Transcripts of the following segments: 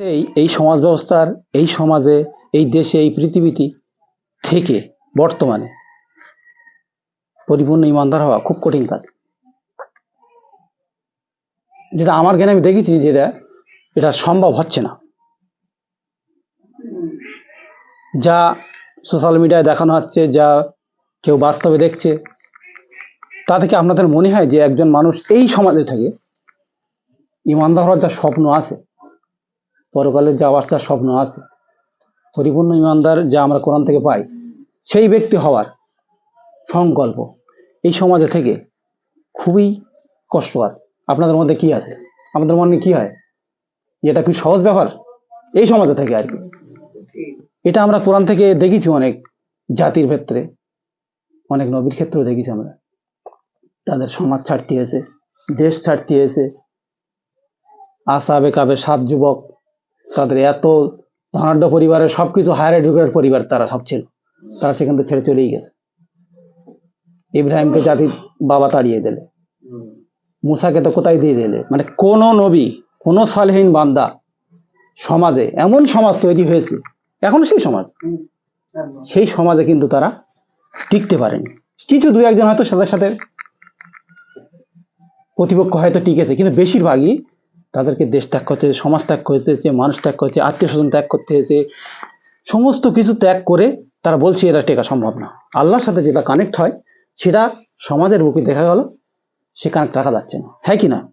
এই এই সমাজ ব্যবস্থার, এই সমাজে, এই দেশে, এই পৃথিবীতে থেকে বর্তমানে পরিপূর্ণ ইমানদার হওয়া খুব কঠিন কাজ। যেটা আমার জ্ঞানে আমি দেখেছি যেটা এটা সম্ভব হচ্ছে না। যা সোশ্যাল মিডিয়ায় দেখানো হচ্ছে, যা কেউ বাস্তবে দেখছে, তা থেকে আপনাদের মনে হয় যে একজন মানুষ এই সমাজে থেকে ইমানদার হওয়ার যা স্বপ্ন আছে পরকালে যাওয়ার যা স্বপ্ন আছে, পরিপূর্ণ ইমানদার যা আমরা কোরআন থেকে পাই, সেই ব্যক্তি হওয়ার সংকল্প এই সমাজে থেকে খুবই কষ্টকর। আপনাদের মধ্যে কি আছে? আমাদের মনে কি হয়? এটা কি সহজ ব্যাপার? এই সমাজে থেকে আর কি। এটা আমরা কোরআন থেকে দেখেছি অনেক জাতির ক্ষেত্রে, অনেক নবীর ক্ষেত্রেও দেখেছি আমরা। তাদের সমাজ ছাড়তে হয়েছে দেশ ছাড়তে হয়েছে আসাবে কাবে সাত যুবক তাদের এত ধনাঢ্য পরিবারের সবকিছু হায়ার এডুকেটেড পরিবার তারা সব ছিল। তারা সেখান থেকে ছেড়ে চলেই গেছে। ইব্রাহিমকে জাতির বাবা তাড়িয়ে দিলে। মুসাকে তো কোথায় দিয়ে দিলে? মানে কোন নবী, কোন সালহীন বান্দা সমাজে, এমন সমাজ তৈরি হয়েছে, এখনও সেই সমাজ। সেই সমাজে কিন্তু তারা টিকতে পারেনি। কিছু দু একজন হয়তো সাথে সাথে প্রতিপক্ষ হয়তো টিকেছে, কিন্তু বেশিরভাগই তাদেরকে দেশ ত্যাগ করতে হয়েছে, সমাজ ত্যাগ করতে হয়েছে মানুষ ত্যাগ করতে আত্মীয় স্বজন ত্যাগ করতে হয়েছে সমস্ত কিছু ত্যাগ করে তারা বলছে এটা টেকা সম্ভব না। আল্লাহর সাথে যেটা কানেক্ট হয় সেটা সমাজের বুকে দেখা গেল সে কানেক্ট রাখা যাচ্ছে না। হ্যাঁ কি না?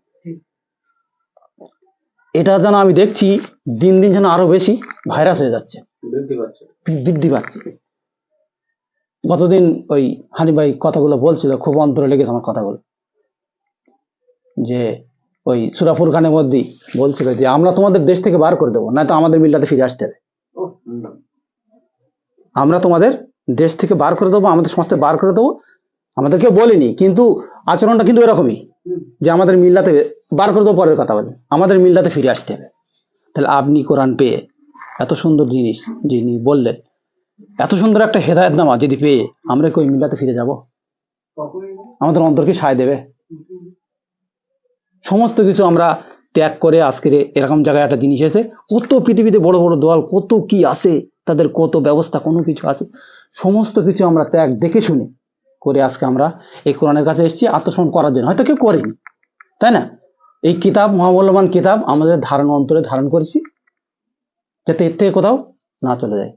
এটা যেন আমি দেখছি দিন দিন যেন আরও বেশি ভাইরাস হয়ে যাচ্ছে। বৃদ্ধি পাচ্ছে। বৃদ্ধি পাচ্ছে। গতদিন ওই হানি ভাই কথাগুলো বলছিল খুব অন্তরে লেগেছে আমার কথাগুলো। যে ওই সুরাফুর খানের মধ্যেই বলছিল যে, আমরা তোমাদের দেশ থেকে বার করে দেবো, নয়তো আমাদের মিল্লাতে ফিরে আসতে হবে। আমরা তোমাদের দেশ থেকে বার করে দেবো, আমাদের সমাজ থেকে বার করে দেবো। আমাদেরকে বলিনি, কিন্তু আচরণটা কিন্তু এরকমই, যে আমাদের মিল্লাতে বার করে দেবো, পরের কথা বলে। আমাদের মিল্লাতে ফিরে আসতে হবে। তাহলে আপনি কোরআন পেয়ে এত সুন্দর জিনিস যিনি বললেন, এত সুন্দর একটা হেদায়তনামা যদি পেয়ে আমরা কি ওই মিল্লাতে ফিরে যাব। আমাদের অন্তরকে সায় দেবে। সমস্ত কিছু আমরা ত্যাগ করে আজকের এরকম জায়গায় একটা জিনিস এসে, কত পৃথিবীতে বড় বড় দল, কত কি আছে, তাদের কত ব্যবস্থা, কোনো কিছু আছে, সমস্ত কিছু আমরা ত্যাগ দেখে শুনে করে আজকে আমরা এই কোরআনের কাছে এসেছি, আত্মসমর্পণ করার জন্য। হয়তো কেউ করেনি, তাই না? এই কিতাব, মহামূল্যবান কিতাব আমাদের ধারণ অন্তরে ধারণ করেছি, যাতে এর থেকে কোথাও না চলে যায়।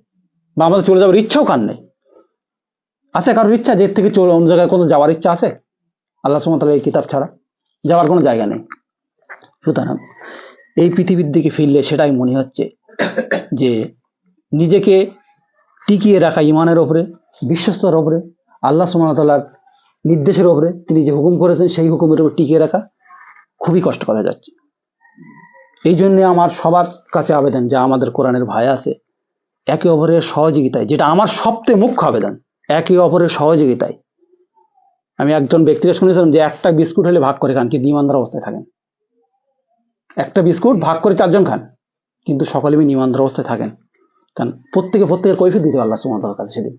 বা আমাদের চলে যাওয়ার ইচ্ছাও কার নেই? আছে কারোর ইচ্ছা যে এর থেকে চলে, অন্য জায়গায় কোনো যাওয়ার ইচ্ছা আছে? আল্লাহ সুমতাল এই কিতাব ছাড়া। যাওয়ার কোনো জায়গা নেই। সুতরাং এই পৃথিবীর দিকে ফিরলে সেটাই মনে হচ্ছে যে নিজেকে টিকিয়ে রাখা ইমানের ওপরে বিশ্বস্তর ওপরে আল্লাহ সুমতাল্লার নির্দেশের ওপরে তিনি যে হুকুম করেছেন সেই হুকুমের উপর টিকিয়ে রাখা খুবই কষ্ট করা যাচ্ছে। এই জন্যে আমার সবার কাছে আবেদন যা আমাদের কোরআনের ভাই আছে, একে অপরের সহযোগিতায়, যেটা আমার সবচেয়ে মুখ্য আবেদন, একে অপরের সহযোগিতায় আমি একজন ব্যক্তিকে শুনেছিলাম যে একটা বিস্কুট হলে ভাগ করে খান কিন্তু ইমানদার অবস্থায় থাকেন। একটা বিস্কুট ভাগ করে চারজন খান কিন্তু সকলে মিলে ইমানদার অবস্থায় থাকেন। কারণ প্রত্যেকে প্রত্যেকের কৈফিয়ত দিতে হবে আল্লাহ সুমাতার কাছে সেদিন।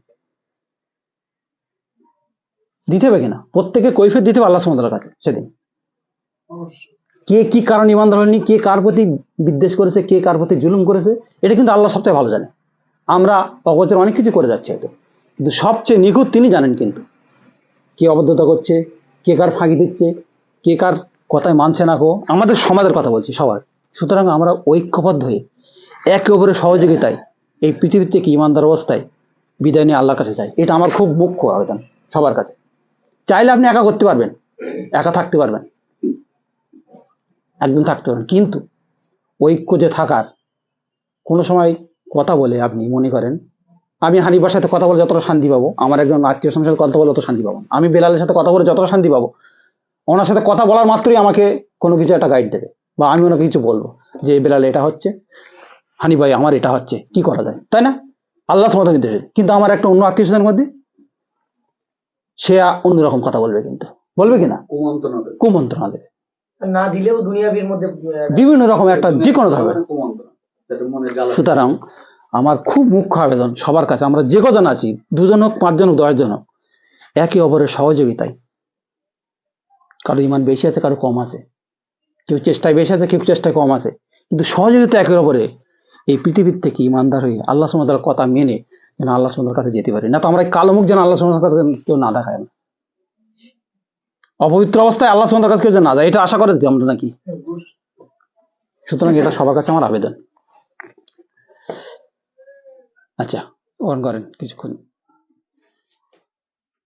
দিতে হবে কিনা? প্রত্যেকে কৈফিয়ত দিতে হবে আল্লাহ সুমাতার কাছে সেদিন। কে কি কারণ ইমানদার হয়নি কে কার প্রতি বিদ্বেষ করেছে কে কার প্রতি জুলুম করেছে এটা কিন্তু আল্লাহ সবচেয়ে ভালো জানে। আমরা অগোচর অনেক কিছু করে যাচ্ছি হয়তো। কিন্তু সবচেয়ে নিখুঁত তিনি জানেন কিন্তু। কে অবদ্ধতা করছে, কে কার ফাঁকি দিচ্ছে, কে কার কথায় মানছে না কো আমাদের সমাজের কথা বলছি সবার। সুতরাং আমরা ঐক্যবদ্ধ হয়ে একে অপরের সহযোগিতায় এই পৃথিবীর থেকে ইমানদার অবস্থায় বিদায় নিয়ে আল্লাহর কাছে চাই এটা আমার খুব মুখ্য আবেদন সবার কাছে। চাইলে আপনি একা করতে পারবেন, একা থাকতে পারবেন একদম থাকতে পারবেন। কিন্তু ঐক্য যে থাকার, কোনো সময় কথা বলে আপনি মনে করেন আমি হানিবার সাথে কথা বলে যতটা শান্তি পাবো আমার একজন আত্মীয় সাথে কথা বলে তত শান্তি পাবো আমি বেলালের সাথে কথা বলে যতটা শান্তি পাবো ওনার সাথে কথা বলার মাত্রই আমাকে কোনো কিছু একটা গাইড দেবে বা আমি ওনাকে কিছু বলব যে বেলাল এটা হচ্ছে। হানি ভাই আমার এটা হচ্ছে। কি করা যায়? তাই না? আল্লাহ সমাধান নির্দেশে কিন্তু আমার একটা অন্য আত্মীয় স্বজনের মধ্যে সে অন্যরকম কথা বলবে কিন্তু। বলবে কিনা কুমন্ত্রণা দেবে। না দিলেও দুনিয়াবির মধ্যে বিভিন্ন রকম একটা যে কোনো ধরনের। যাতে সুতরাং আমার খুব মুখ্য আবেদন সবার কাছে। আমরা যে কজন আছি, দুজন হোক, পাঁচজন হোক, দশজন হোক, একে অপরের সহযোগিতায়। কারও ইমান বেশি আছে, কারও কম আছে। কেউ চেষ্টায় বেশি আছে, কেউ চেষ্টায় কম আছে। কিন্তু সহযোগিতা একের অপরে। এই পৃথিবীর থেকে ইমানদার হয়ে আল্লাহ সুমতার কথা মেনে যেন আল্লাহ সুমতার কাছে যেতে পারি। না তো আমরা কালো মুখ যেন আল্লাহ সুমতার কাছে কেউ না দেখায় না। অপবিত্র অবস্থায় আল্লাহ সুমতার কাছে কেউ যেন না যায়, এটা আশা করে আমরা নাকি? সুতরাং এটা সবার কাছে আমার আবেদন। আচ্ছা অন করেন কিছুক্ষণ